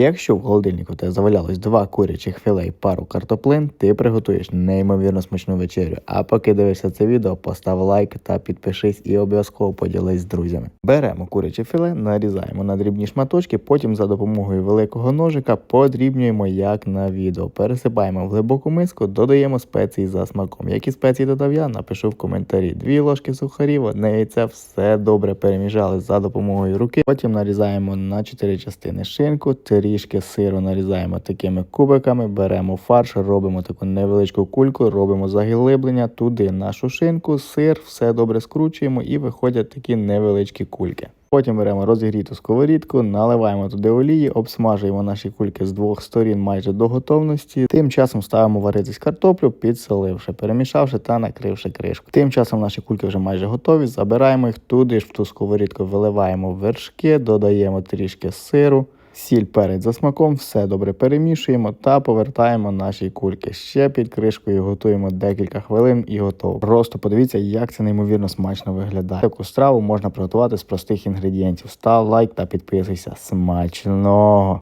Якщо в холодильнику тебе завалялось два курячих філе і пару картоплин, ти приготуєш неймовірно смачну вечерю. А поки дивишся це відео, постав лайк та підпишись і обов'язково поділись з друзями. Беремо куряче філе, нарізаємо на дрібні шматочки, потім за допомогою великого ножика подрібнюємо як на відео. Пересипаємо в глибоку миску, додаємо спеції за смаком. Які спеції додав я, напишу в коментарі. Дві ложки сухарів, одне яйце, все добре переміжали за допомогою руки. Потім нарізаємо на 4 частини шинку, трішки сиру нарізаємо такими кубиками, беремо фарш, робимо таку невеличку кульку, робимо заглиблення, туди нашу шинку, сир, все добре скручуємо і виходять такі невеличкі кульки. Потім беремо розігріту сковорідку, наливаємо туди олії, обсмажуємо наші кульки з двох сторін майже до готовності. Тим часом ставимо варитись картоплю, підсоливши, перемішавши та накривши кришку. Тим часом наші кульки вже майже готові. Забираємо їх туди ж в ту сковорідку, виливаємо вершки, додаємо трішки сиру. Сіль перець за смаком, все добре перемішуємо та повертаємо наші кульки. Ще під кришкою готуємо декілька хвилин і готово. Просто подивіться, як це неймовірно смачно виглядає. Таку страву можна приготувати з простих інгредієнтів. Став лайк та підписуйся. Смачного!